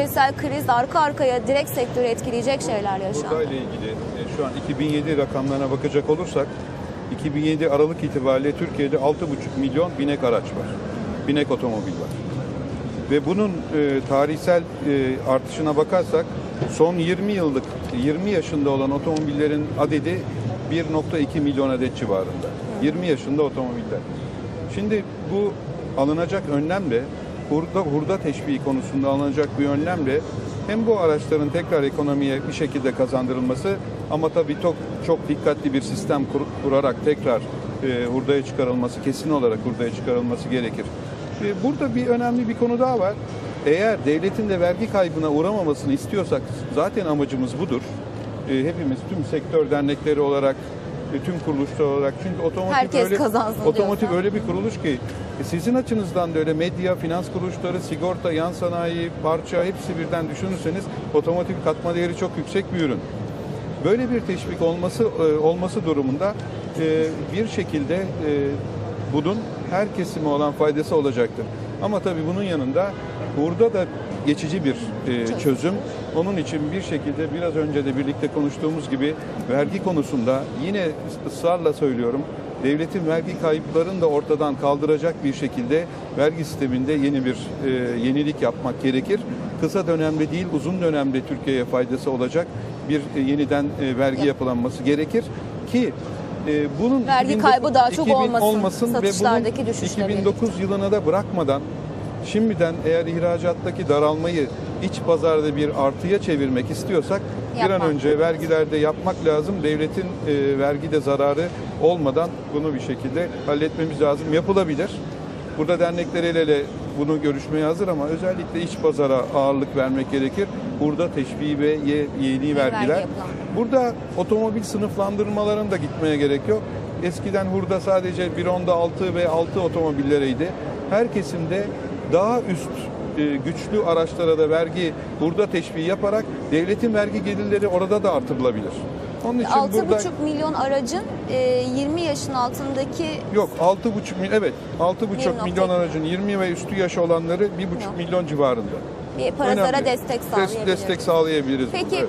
küresel kriz arka arkaya direkt sektörü etkileyecek şeyler yaşandı. Buradayla ilgili e, şu an 2007 rakamlarına bakacak olursak 2007 Aralık itibariyle Türkiye'de 6,5 milyon binek araç var. Binek otomobil var. Ve bunun e, tarihsel e, artışına bakarsak son 20 yıllık 20 yaşında olan otomobillerin adedi 1.2 milyon adet civarında. 20 yaşında otomobiller. Şimdi bu alınacak önlemle hurda, hurda teşviği konusunda alınacak bir önlemle hem bu araçların tekrar ekonomiye bir şekilde kazandırılması ama tabii çok, çok dikkatli bir sistem kur- kurarak tekrar e, hurdaya çıkarılması, kesin olarak hurdaya çıkarılması gerekir. E, burada bir önemli bir konu daha var. Eğer devletin de vergi kaybına uğramamasını istiyorsak zaten amacımız budur. E, hepimiz tüm sektör dernekleri olarak tüm kuruluşlar olarak çünkü otomotiv Herkes öyle kazansın otomotiv diyorsan. öyle bir kuruluş ki e, sizin açınızdan da öyle medya, finans kuruluşları, sigorta, yan sanayi, parça hepsi birden düşünürseniz otomotiv katma değeri çok yüksek bir ürün. Böyle bir teşvik olması e, olması durumunda e, bir şekilde e, bunun her kesime olan faydası olacaktır. Ama tabii bunun yanında burada da geçici bir e, çözüm. Onun için bir şekilde biraz önce de birlikte konuştuğumuz gibi vergi konusunda yine ısrarla söylüyorum devletin vergi kayıplarını da ortadan kaldıracak bir şekilde vergi sisteminde yeni bir e, yenilik yapmak gerekir. Kısa dönemde değil uzun dönemde Türkiye'ye faydası olacak bir e, yeniden e, vergi yapılanması gerekir ki e, bunun Vergi 2009 kaybı daha çok 2000 olmasın, ve bunun satışlardaki düşüşle 2009 yılına da bırakmadan şimdiden eğer ihracattaki daralmayı iç pazarda bir artıya çevirmek istiyorsak bir an Yapmak. önce vergilerde yapmak lazım. Devletin e, vergide zararı olmadan bunu bir şekilde halletmemiz lazım. Yapılabilir. Burada dernekler el ele bunu görüşmeye hazır ama özellikle iç pazara ağırlık vermek gerekir. Burada teşviği ve ye- yeni vergiler. Burada otomobil sınıflandırmalarına da gitmeye gerek yok. Eskiden hurda sadece 1.10'da 6 ve 6 otomobillereydi. Her kesimde daha üst e, güçlü araçlara da vergi hurda teşviği yaparak devletin vergi gelirleri orada da artırılabilir. Onun için 6,5 burada milyon aracın e, 20 yaşın altındaki yok 6,5 milyon evet 6,5 1.2. milyon aracın 20 ve üstü yaş olanları 1,5 Yok. milyon civarında. bir Önemli. destek Des- sağlayabilir. destek sağlayabiliriz. Peki burada, evet.